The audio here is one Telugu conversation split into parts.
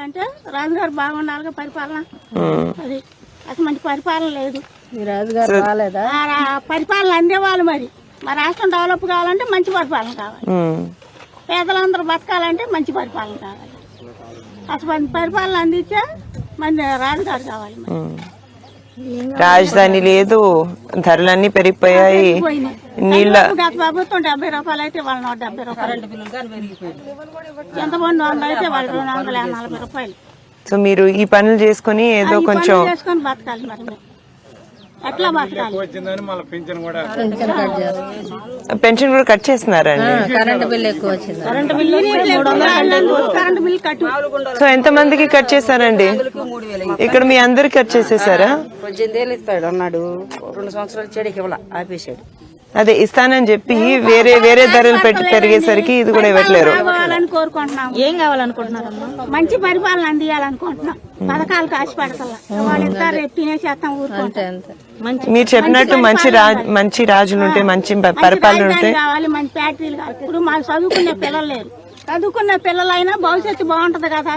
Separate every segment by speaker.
Speaker 1: అంటే రాజుగారు బాగుండాలిగా పరిపాలన. అది అసలు మంచి పరిపాలన లేదు.
Speaker 2: మీ రాజుగారు
Speaker 1: రా- పరిపాలన అందేవాళ్ళు మరి. మా రాష్ట్రం డెవలప్ కావాలంటే మంచి పరిపాలన కావాలి. పేదలందరూ బతకాలంటే మంచి పరిపాలన కావాలి. అసలు పరిపాలన అందించే మన రాజుగారు కావాలి.
Speaker 3: రాజధాని లేదు ధరలన్నీ పెరిగిపోయాయి. నీళ్ళ
Speaker 1: ప్రభుత్వం డెబ్బై రూపాయలు అయితే వాళ్ళ నూట డెబ్బై రూపాయలు. ఎంతమంది వందలు అయితే వాళ్ళు రెండు వందల నలభై రూపాయలు.
Speaker 3: సో మీరు ఈ పనులు చేసుకుని ఏదో కొంచెం
Speaker 2: పెన్షన్
Speaker 3: కూడా కట్ చేస్తున్నారండి
Speaker 2: కరెంట్ బిల్ ఎక్కువ వచ్చింది.
Speaker 1: కరెంట్ బిల్లు కరెంట్ బిల్లు కట్టు
Speaker 3: సో ఎంత మందికి కట్ చేశారండి? ఇక్కడ మీ అందరికి కట్ చేసేసారా?
Speaker 4: ఇస్తాడు అన్నాడు. రెండు సంవత్సరాలు ఇవ్వాల ఆపేసాడు
Speaker 3: అదే ఇస్తానని చెప్పి వేరే వేరే ధరలు పెట్టి పెరిగేసరికి ఇది కూడా ఇవ్వట్లేరు.
Speaker 2: ఏం కావాలనుకుంటున్నారమ్మా?
Speaker 1: మంచి పరిపాలన అందియాలనుకుంటున్నాం. పథకాలు కాసి పెడతల్లా వాళ్ళు ఇస్తారు రేపు తినేసేస్తాం ఊరుకుంటాం.
Speaker 3: మీరు చెప్పినట్టు మంచి మంచి రాజులు ఉంటే మంచి పరిపాలన ఉంటే
Speaker 1: కావాలి మంచి ఫ్యాక్టరీలు కావాలి. ఇప్పుడు మాకు చదువుకునే పిల్లలు లేరు. చదువుకున్న పిల్లలైనా భవిష్యత్తు బాగుంటది కదా.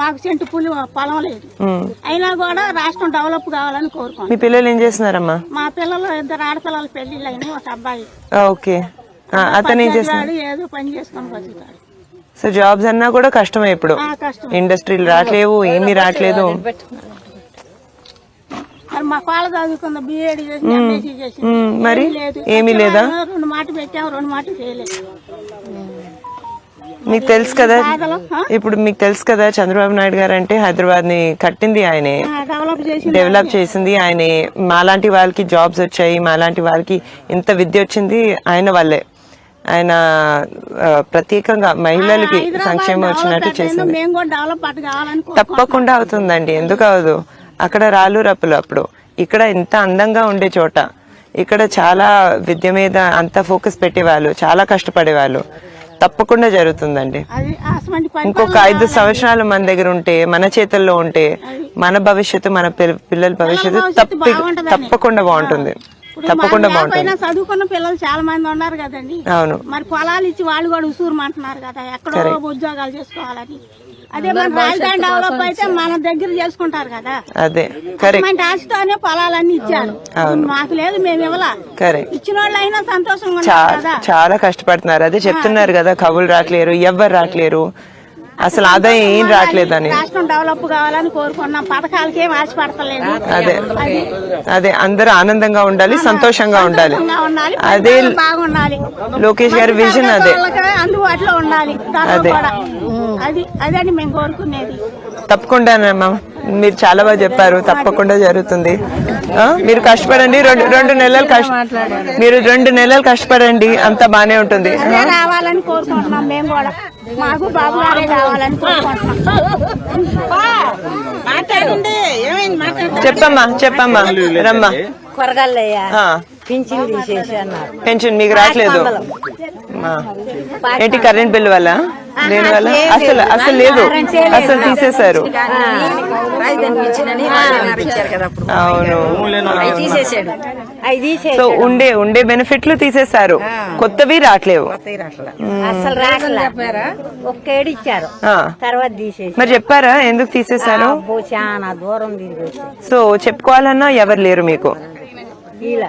Speaker 1: మాకు చెంటు పులి పొలం లేదు. అయినా కూడా రాష్ట్రం డెవలప్ కావాలని కోరుకుంటాం
Speaker 3: మీ పిల్లలు ఏం చేస్తున్నారమ్మా?
Speaker 1: మా పిల్లలు ఇద్దరు ఆడపిల్లల పెళ్ళిళ్ళు అయినాయి ఒక అబ్బాయి.
Speaker 3: ఓకే. అతను ఏం
Speaker 1: ఏదో పని చేసుకొని బతుకుతాడు.
Speaker 3: సో జాబ్స్ అన్నా కూడా కష్టమే ఇప్పుడు. ఇండస్ట్రీలు రావట్లేవు ఏమీ రావట్లేదు
Speaker 1: మరి మా కాళ్ళ చదువుకుంది బీఏడ్ చేసి ఎంఎస్సీ చేసి.
Speaker 3: ఉమ్, మరి
Speaker 1: లేదు.
Speaker 3: ఏమీ లేదా?
Speaker 1: రెండు మాటలు పెట్టాం రెండు మాటలు చేయలేదు.
Speaker 3: మీకు తెలుసు కదా? ఇప్పుడు మీకు తెలుసు కదా చంద్రబాబు నాయుడు గారు అంటే హైదరాబాద్ని కట్టింది ఆయనే.
Speaker 1: డెవలప్ చేసి
Speaker 3: డెవలప్ చేసింది ఆయనే. మాలాంటి వాళ్ళకి జాబ్స్ వచ్చాయి మాలాంటి వాళ్ళకి ఇంత విద్య వచ్చింది ఆయన వల్లే. ఆయన ప్రత్యేకంగా మహిళలకి సంక్షేమం వచ్చినట్టు చేసింది. తప్పకుండా అవుతుందండి. ఎందుకు అవదు? అక్కడ రాళ్ళు రప్పులు అప్పుడు. ఇక్కడ ఇంత అందంగా ఉండే చోట. ఇక్కడ చాలా విద్య మీద అంత ఫోకస్ పెట్టేవాళ్ళు చాలా కష్టపడేవాళ్ళు. తప్పకుండా జరుగుతుందండి. ఇంకొక ఐదు సంవత్సరాలు మన దగ్గర ఉంటే మన చేతుల్లో ఉంటే మన భవిష్యత్తు మన పిల్ల- పిల్లల భవిష్యత్తు తప్పి తప్పకుండా బాగుంటుంది. తప్పకుండా బాగుంటుంది.
Speaker 1: చదువుకున్న పిల్లలు చాలా మంది ఉన్నారు కదండి.
Speaker 3: అవును.
Speaker 1: మరి పొలాలు ఇచ్చి వాళ్ళు కూడా ఉసూరమంటున్నారు కదా ఎక్కడో ఉద్యోగాలు చేసుకోవాలని. అదే మన రాజధాని డెవలప్ అయితే మన దగ్గర చేసుకుంటారు కదా.
Speaker 3: అదే. కరెక్ట్.
Speaker 1: మన ఆశతోనే పొలాలన్నీ ఇచ్చారు. మాకు లేదు మేము ఇవ్వలా.
Speaker 3: కరెక్ట్.
Speaker 1: ఇచ్చిన వాళ్ళు అయినా సంతోషంగా
Speaker 3: చాలా
Speaker 1: కదా.
Speaker 3: చాలా కష్టపడుతున్నారు. అదే చెప్తున్నారు కదా కవులు రావట్లేరు ఎవ్వరు రావట్లేరు అసలు ఆదాయం ఏం రావట్లేదని
Speaker 1: రాష్ట్రం డెవలప్ కావాలని కోరుకున్నాం పథకాలకి ఏం ఆశపడతలేదు.
Speaker 3: అదే. అదే అందరూ ఆనందంగా ఉండాలి సంతోషంగా ఉండాలి. అదే లోకేష్ గారి విజన్ అదే.
Speaker 1: అందుబాటులో ఉండాలి. కూడా. అది అదని మేము కోరుకునేది.
Speaker 3: తప్పకుండానమ్మా మీరు చాలా బాగా చెప్పారు. తప్పకుండా జరుగుతుంది. మీరు కష్టపడండి. రెండు రెండు నెలలు కష్ట మీరు రెండు నెలలు కష్టపడండి. అంతా బానే ఉంటుంది.
Speaker 1: అదే రావాలని కోరుకుంటున్నాం మేము కూడా. మాకు బాబు గారే కావాలని కోరుకుంటున్నాం
Speaker 3: చెప్పమ్మా చెప్పమ్మా. రమ్మా.
Speaker 4: కొరగాలయ్యా పింఛన్ తీసేసి అన్నారు.
Speaker 3: పెన్షన్ మీకు రావట్లేదు. ఏంటి కరెంట్ బిల్ వల్ల? దేని వల్ల అసలు అసలు లేదు. అసలు తీసేశారు.
Speaker 4: ఇచ్చారు కదా అప్పుడు. అవి తీసేసాడు.
Speaker 3: సో ఉండే ఉండే బెనిఫిట్లు తీసేశారు. కొత్తవి రావట్లేవు
Speaker 4: అసలు ఒక్కేడు ఇచ్చారు.
Speaker 3: ఆ.
Speaker 4: తర్వాత తీసేసి
Speaker 3: మరి చెప్పారా? ఎందుకు తీసేశారు?
Speaker 4: అబ్బో చాలా దూరం
Speaker 3: సో చెప్పుకోవాలన్నా ఎవరు లేరు మీకు?
Speaker 4: ఇలా.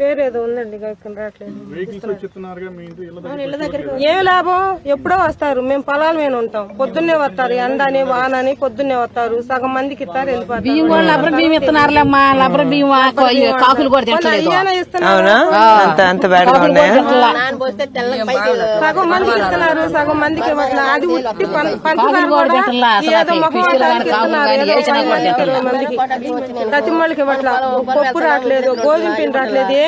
Speaker 5: పేరు ఏదో ఉందండి ఇక్కడ రావట్లేదు. ఏ లాభం? ఎప్పుడో వస్తారు మేము పొలాల మీద ఉంటాం. పొద్దున్నే వస్తారు ఎండని వానని పొద్దున్నే వస్తారు. సగం మందికి ఇస్తారు వెళ్ళిపోతారు
Speaker 2: బియ్యం కూడా లబ్బర బియ్యం ఇస్తున్నారులేమ్మా లబ్బర కాకులు కూడా
Speaker 5: సగం మందికి ఇస్తున్నారు సగం మందికి అది ఉట్టి పంచదార ఏదో మందికి ప్రతి వాళ్ళకి ఇవ్వట్లేదు పప్పు రావట్లేదు గోధుమ పిండి రావట్లేదు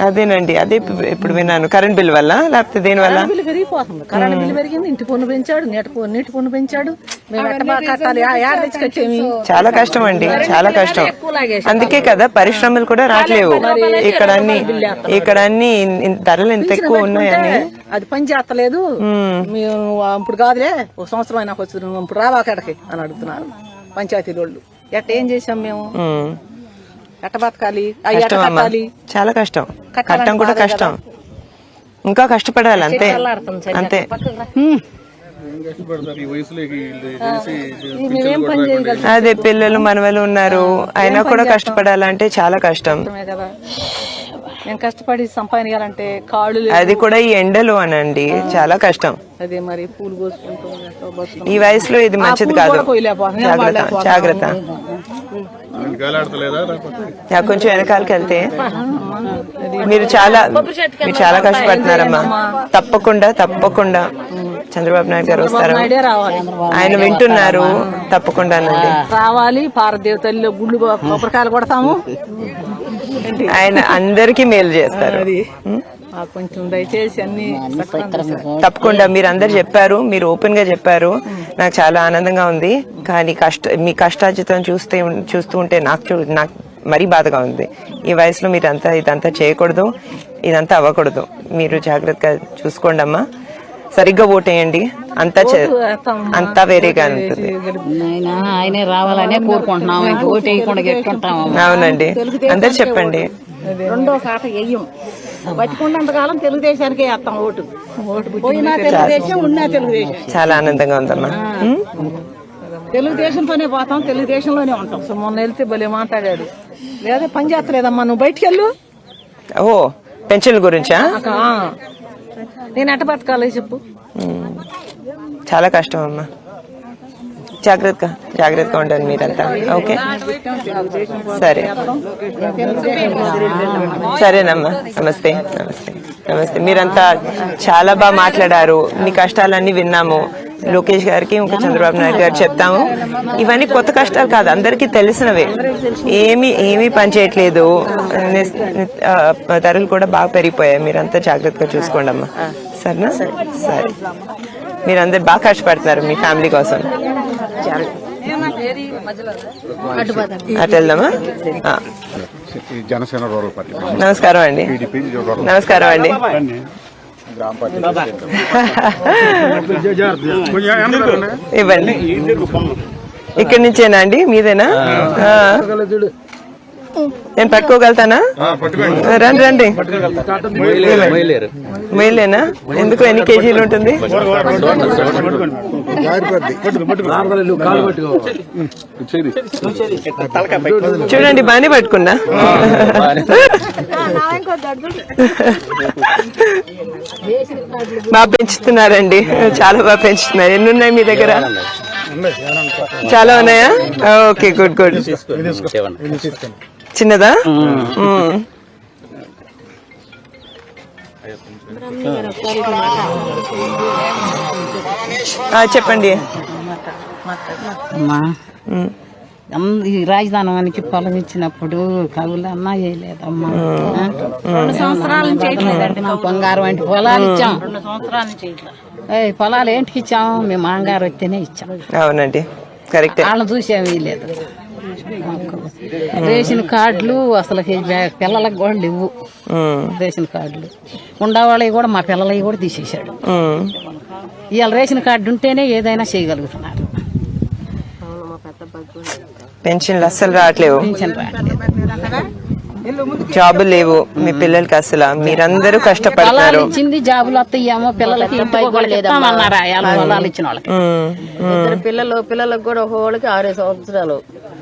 Speaker 3: అదేనండి అదే ఇప్పు- ఇప్పుడు విన్నాను. కరెంట్ బిల్ వల్ల లేకపోతే దేని వల్ల?
Speaker 6: బిల్లు పెరిగిపోతుంది. కరెంట్ బిల్లు పెరిగింది ఇంటి పన్ను పెంచాడు నీటి నీటి పన్ను పెంచాడు.
Speaker 3: చాలా కష్టం అండి చాలా కష్టం. అందుకే కదా పరిశ్రమలు కూడా రావట్లేవు. ఇక్కడ అన్ని ఇక్కడ అన్ని ధరలు ఇంత ఎక్కువ ఉన్నాయని.
Speaker 6: అది పని చేస్తలేదు. ఇప్పుడు కాదులే ఒక సంవత్సరం అయినా ఇప్పుడు రావా అక్కడికి? అని అడుగుతున్నారు. పంచాయతీ వాళ్ళు ఎట్ట ఏం చేసాం మేము. ఎట్ట బతకాలి అవి ఎట్ట
Speaker 3: కష్టం అమ్మా.
Speaker 6: కట్టాలి?
Speaker 3: చాలా కష్టం. కట్టం కూడా కష్టం. ఇంకా కష్టపడాలి అంతే. అంతే. అదే పిల్లలు మనవలు ఉన్నారు. అయినా కూడా కష్టపడాలంటే చాలా కష్టం.
Speaker 6: కదా. మేము కష్టపడి సంపాదించాలంటే కాళ్ళు లేవు.
Speaker 3: అది కూడా ఈ ఎండలు అనండి. చాలా కష్టం.
Speaker 6: అదే మరి పూలు కోసుకుంటాం.
Speaker 3: ఈ వయసులో ఇది మంచిది కాదు. జాగ్రత్త. జాగ్రత్త. యా, కొంచెం వెనకాలకి వెళ్తే మీరు చాలా మీరు చాలా కష్టపడుతున్నారమ్మా. తప్పకుండా తప్పకుండా. చంద్రబాబు నాయుడు గారు వస్తారు. ఆయన వింటున్నారు. తప్పకుండానండి
Speaker 6: రావాలి పారదేవ తల్లిలో గుళ్ళు కొబ్బరికాయలు కొడతాము.
Speaker 3: ఆయన అందరికీ మేలు చేస్తారు.
Speaker 6: కొంచెం దయచేసి అన్ని.
Speaker 3: తప్పకుండా మీరు అందరు చెప్పారు మీరు ఓపెన్గా చెప్పారు. నాకు చాలా ఆనందంగా ఉంది. కానీ కష్ట మీ కష్టార్జితం చూస్తే చూస్తూ ఉంటే నాకు చూ- నాకు మరీ బాధగా ఉంది. ఈ వయసులో మీరు అంతా ఇదంతా చేయకూడదు ఇదంతా అవ్వకూడదు. మీరు జాగ్రత్తగా చూసుకోండి అమ్మా సరిగ్గా ఓటేయండి. అంతా అంతా వేరేగా ఉంటుంది.
Speaker 2: ఆయన రావాలనే కోరుకుంటున్నాం.
Speaker 3: అవునండి. అందరు చెప్పండి.
Speaker 2: రెండో కాట వెయ్యం బతికున్నంతకాలం తెలుగుదేశానికే వేస్తాం ఓటు. పోయినా తెలుగుదేశం ఉన్నా తెలుగుదేశం.
Speaker 3: చాలా ఆనందంగా ఉందమ్మా?
Speaker 2: తెలుగుదేశంతోనే పోతాం తెలుగుదేశంలోనే ఉంటాం.
Speaker 6: సో మొన్న వెళ్తే భలే మాట్లాడాడు. లేదా పని చేస్తలేదమ్మా నువ్వు బయటికి వెళ్ళు.
Speaker 3: ఓ పెన్షన్ల గురించా.
Speaker 6: నేను ఎట్ట బతకాలి చెప్పు.
Speaker 3: చాలా కష్టం అమ్మా. జాగ్రత్తగా జాగ్రత్తగా ఉండండి మీరంతా. ఓకే? సరే. సరేనమ్మా. నమస్తే నమస్తే నమస్తే. మీరంతా చాలా బాగా మాట్లాడారు. మీ కష్టాలన్నీ విన్నాము. లోకేష్ గారికి ఇంకా చంద్రబాబు నాయుడు గారు చెప్తాము. ఇవన్నీ కొత్త కష్టాలు కాదు అందరికీ తెలిసినవే. ఏమి ఏమీ పనిచేయట్లేదు ధరలు కూడా బాగా పెరిగిపోయాయి. మీరంతా జాగ్రత్తగా చూసుకోండి అమ్మా సరేనా? సరే. మీరందరు బాగా కష్టపడుతున్నారు మీ ఫ్యామిలీ కోసం. అటు వెళ్దామా? ఆ,
Speaker 7: ఈ జనసేన రూరల్ పార్టీ.
Speaker 3: నమస్కారం అండి. నమస్కారం అండి. ఇవ్వండి. ఇక్కడి నుంచేనా అండి? మీదేనా. నేను పట్టుకోగలుగుతానా? రండి రండి. మైలేనా ఎందుకు ఎన్ని కేజీలు ఉంటుంది? చూడండి బాగానే పట్టుకున్నా. బాగా పెంచుతున్నారండి. చాలా బాగా పెంచుతున్నారు. ఎన్ని ఉన్నాయి మీ దగ్గర చాలా ఉన్నాయా? Okay good good. చిన్నదా? చెప్పండి.
Speaker 8: ఈ రాజధానానికి పొలం ఇచ్చినప్పుడు కవులు అన్నా చేయలేదమ్మా రెండు సంవత్సరాల నుంచి బంగారం వంటి పొలాలు ఇచ్చాం. రెండు సంవత్సరాల నుంచి ఏయ్, పొలాలు ఏంటికి ఇచ్చాం? మేము మాంగారు వస్తేనే ఇచ్చాం.
Speaker 3: అవునండి. కరెక్టే.
Speaker 8: వాళ్ళని చూసేవి లేదు రేషన్ కార్డులు అసలు పిల్లలకు కూడా లేవు. రేషన్ కార్డులు. ఉండేవాళ్ళవి కూడా మా పిల్లలవి కూడా తీసేశాడు. ఇవాళ రేషన్ కార్డు ఉంటేనే ఏదైనా చేయగలుగుతున్నారు.
Speaker 3: పెన్షన్లు అస్సలు రావట్లేవు. జాబులు లేవు. మీ పిల్లలకి అసలు మీరందరూ కష్టపడతారు
Speaker 8: ఇచ్చింది జాబులు వస్తాయేమో పిల్లలకి ఇచ్చిన వాళ్ళకి.
Speaker 4: పిల్లలు పిల్లలకు కూడా ఒకళ్ళకి ఆరు సంవత్సరాలు.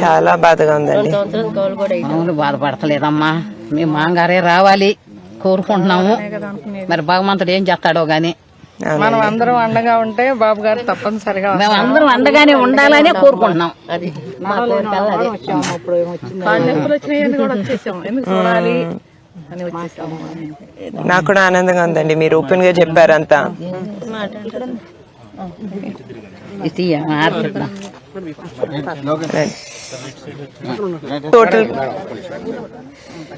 Speaker 3: చాలా బాధగా ఉందండి.
Speaker 4: కౌలు
Speaker 8: బాధపడతలేదమ్మా. మేము మాంగారే రావాలి కోరుకుంటున్నాము. మరి భగవంతుడు ఏం చేస్తాడో గాని.
Speaker 6: మనం అందరం అండగా ఉంటే బాబు గారు తప్పనిసరిగా
Speaker 8: మేము అందరం అండగానే ఉండాలనే కోరుకుంటున్నాం.
Speaker 4: అది. మా
Speaker 3: నాకు కూడా ఆనందంగా ఉందండి. మీరు ఓపెన్గా చెప్పారంతా.
Speaker 8: ఇది
Speaker 3: తోటలు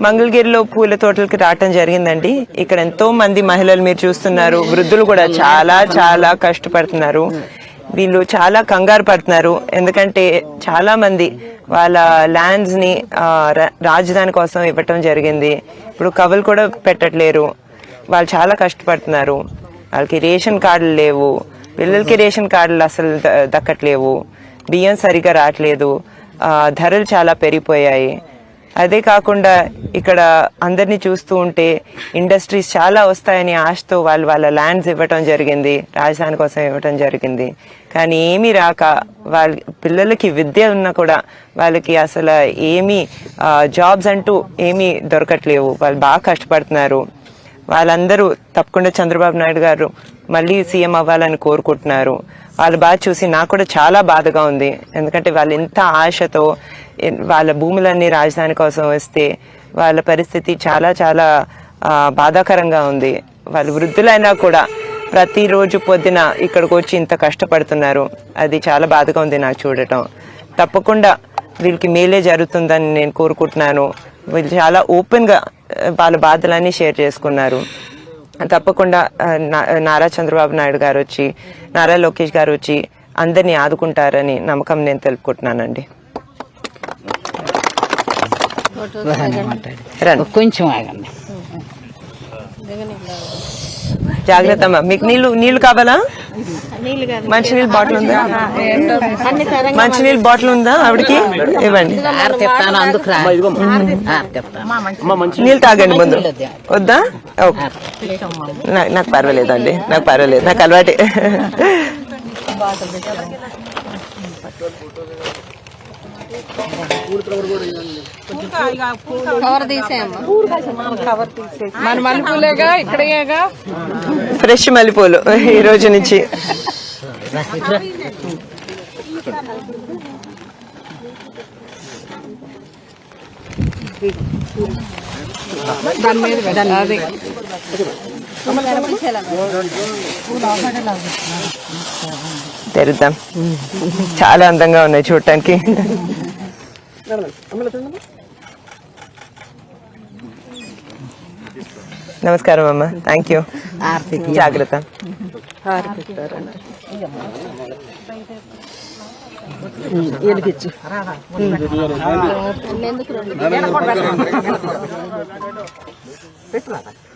Speaker 3: మంగళగిరిలో పూల తోటలకి రావటం జరిగిందండి. ఇక్కడ ఎంతో మంది మహిళలు మీరు చూస్తున్నారు. వృద్ధులు కూడా చాలా చాలా కష్టపడుతున్నారు. వీళ్ళు చాలా కంగారు పడుతున్నారు. ఎందుకంటే చాలా మంది వాళ్ళ ల్యాండ్స్ని రా- రాజధాని కోసం ఇవ్వటం జరిగింది. ఇప్పుడు కవులు కూడా పెట్టట్లేరు. వాళ్ళు చాలా కష్టపడుతున్నారు. వాళ్ళకి రేషన్ కార్డులు లేవు. పిల్లలకి రేషన్ కార్డులు అసలు దక్కట్లేవు. బియ్యం సరిగా రావట్లేదు. ధరలు చాలా పెరిగిపోయాయి. అదే కాకుండా ఇక్కడ అందరినీ చూస్తూ ఉంటే ఇండస్ట్రీస్ చాలా వస్తాయని ఆశతో వాళ్ళు వాళ్ళ ల్యాండ్స్ ఇవ్వటం జరిగింది. రాజధాని కోసం ఇవ్వటం జరిగింది. కానీ ఏమీ రాక వాళ్ళ పిల్లలకి విద్య ఉన్నా కూడా వాళ్ళకి అసలు ఏమీ జాబ్స్ అంటూ ఏమీ దొరకట్లేవు. వాళ్ళు బాగా కష్టపడుతున్నారు. వాళ్ళందరూ తప్పకుండా చంద్రబాబు నాయుడు గారు మళ్ళీ సీఎం అవ్వాలని కోరుకుంటున్నారు. వాళ్ళు బాగా చూసి నాకు కూడా చాలా బాధగా ఉంది. ఎందుకంటే వాళ్ళు ఎంత ఆశతో వాళ్ళ భూములన్నీ రాజధాని కోసం వస్తే వాళ్ళ పరిస్థితి చాలా చాలా బాధాకరంగా ఉంది. వాళ్ళు వృద్ధులైనా కూడా ప్రతిరోజు పొద్దున ఇక్కడికి వచ్చి ఇంత కష్టపడుతున్నారు. అది చాలా బాధగా ఉంది నాకు చూడటం. తప్పకుండా వీళ్ళకి మేలే జరుగుతుందని నేను కోరుకుంటున్నాను. వీళ్ళు చాలా ఓపెన్గా వాళ్ళ బాధలన్నీ షేర్ చేసుకున్నారు. తప్పకుండా నారా చంద్రబాబు నాయుడు గారు వచ్చి నారా లోకేష్ గారు వచ్చి అందరినీ ఆదుకుంటారని నమ్మకం నేను తెలుపుకుంటున్నానండి. రండి
Speaker 8: కొంచెం ఆగండి.
Speaker 3: జాగ్రత్త అమ్మా మీకు నీళ్ళు నీళ్ళు కావాలా? మంచినీళ్ళ బాటిల్ ఉందా? మంచినీళ్ళ బాటిల్ ఉందా ఆవిడకి? ఇవ్వండి. నీళ్ళు తాగండి ముందు. వద్దా? ఓకే. నాకు పర్వాలేదండి నాకు పర్వాలేదు. నాకు అలవాటే.
Speaker 5: మన మలుపులేగా ఇక్కడేగా.
Speaker 3: ఫ్రెష్ మల్లెపూలు ఈ రోజు నుంచి. తెరుద్దాం. చాలా అందంగా ఉన్నాయి చూడటానికి. నమస్కారం అమ్మ. థ్యాంక్ యూ జాగ్రత్త.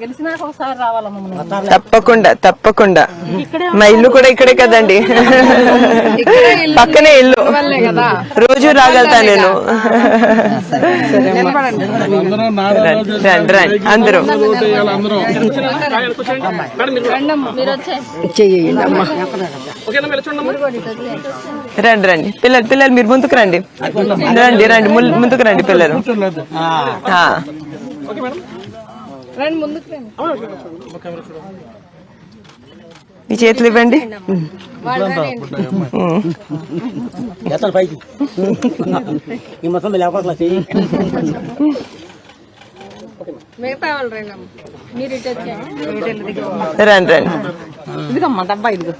Speaker 2: గెలిచినాక ఒకసారి రావాలమ్మ
Speaker 3: తప్పకుండా తప్పకుండా. మా ఇల్లు కూడా ఇక్కడే కదండి. పక్కనే ఇల్లు. రోజు రాగలుగుతా నేను. రండి, రండి అందరూ. రండి రండి. పిల్లలు పిల్లలు మీరు ముందుకు రండి. రండి రండి. ముందుకు రండి పిల్లలు. మీ చేతులు ఇవ్వండి. ఉమ్. రండి రండి
Speaker 2: ఇదిగమ్మా డబ్బా ఇదిగో.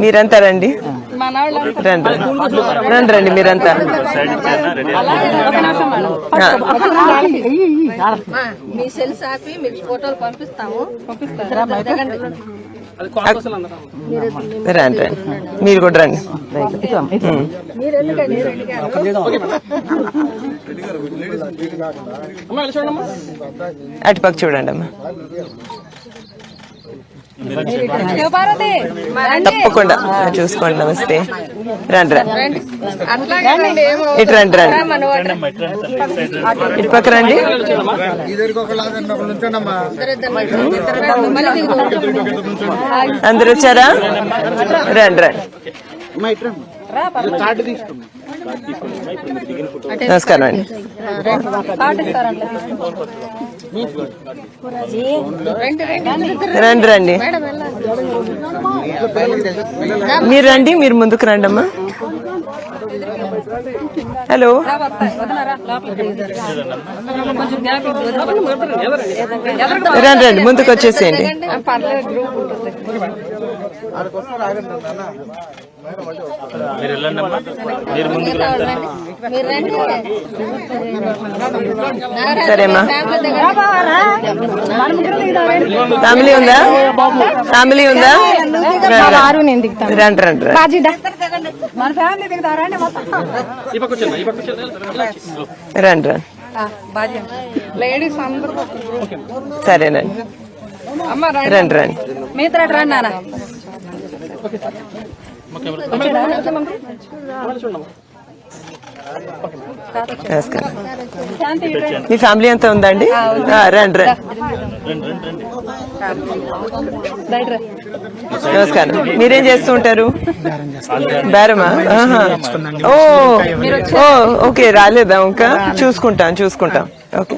Speaker 3: మీరంతా రండి. రండి. రండి రండి మీరంతా.
Speaker 4: మీ సెల్స్ ఆపి మీకు ఫోటోలు పంపిస్తాము.
Speaker 3: రండి రండి. మీరు కూడా రండి. అటుపక్క చూడండి అమ్మా తప్పకుండా. చూసుకోండి నమస్తే. రండి రండి. ఇటు రండి రండి. ఇటు పక్క రండి. అందరు వచ్చారా? రండి రండి. నమస్కారం అండి. రండి రండి. మీరు రండి మీరు ముందుకు రండి అమ్మా హలో. రండి రండి ముందుకు వచ్చేసేయండి. సరేమ్మా ఫ్యామిలీ ఉందా? ఫ్యామిలీ ఉందా? రండి రండి. రండి రండి రండి.
Speaker 5: లేడీస్ అందరూ
Speaker 3: సరేనండి. రండి రండి.
Speaker 5: మిగతా రండి నాన్న.
Speaker 3: నమస్కారం మీ ఫ్యామిలీ అంతా ఉందండి? రండి రండి. నమస్కారం. మీరేం చేస్తూ ఉంటారు? బేరమా? ఓ ఓ ఓకే రాలేదా ఇంకా చూసుకుంటాం చూసుకుంటాం. ఓకే.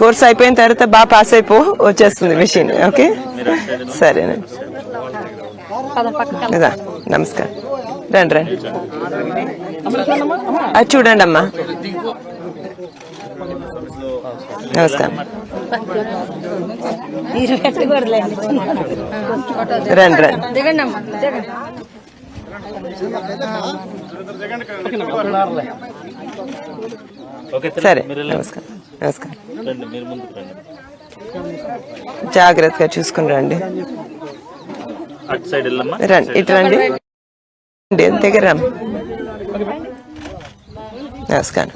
Speaker 3: కోర్స్ అయిపోయిన తర్వాత బాగా పాస్ అయిపో వచ్చేస్తుంది మిషన్. ఓకే? సరేనండి. ఇదా, నమస్కారం. రండి రండి. అది చూడండి అమ్మా నమస్కారం. రండి రండి. సరే నమస్కారం. నమస్కారం. జాగ్రత్తగా చూసుకుని రండి.
Speaker 9: అటు సైడ్ వెళ్ళమ్మా.
Speaker 3: రండి ఇటు రండి. రండి, దగ్గర. నమస్కారం.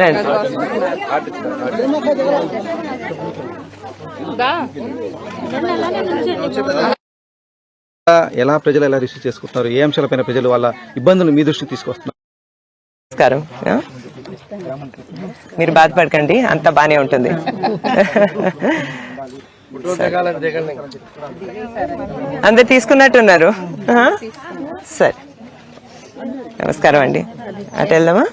Speaker 3: రండి.
Speaker 10: ఎలా ప్రజలు ఎలా రిసీవ్ చేసుకుంటున్నారు? ఏ అంశాలపైన ప్రజలు వాళ్ళ ఇబ్బందులు మీ దృష్టికి తీసుకొస్తున్నారు?
Speaker 3: నమస్కారం? మీరు బాధపడకండి అంతా బానే ఉంటుంది. అందరు తీసుకున్నట్టున్నారు. సరే. నమస్కారం అండి. అటు వెళ్దామా?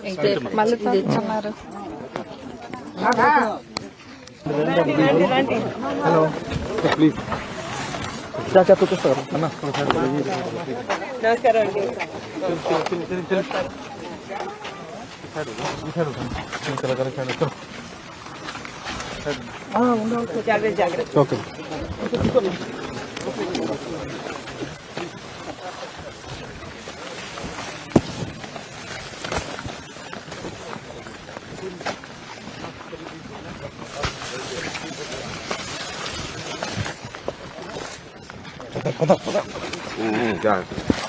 Speaker 7: జాగ్రత్త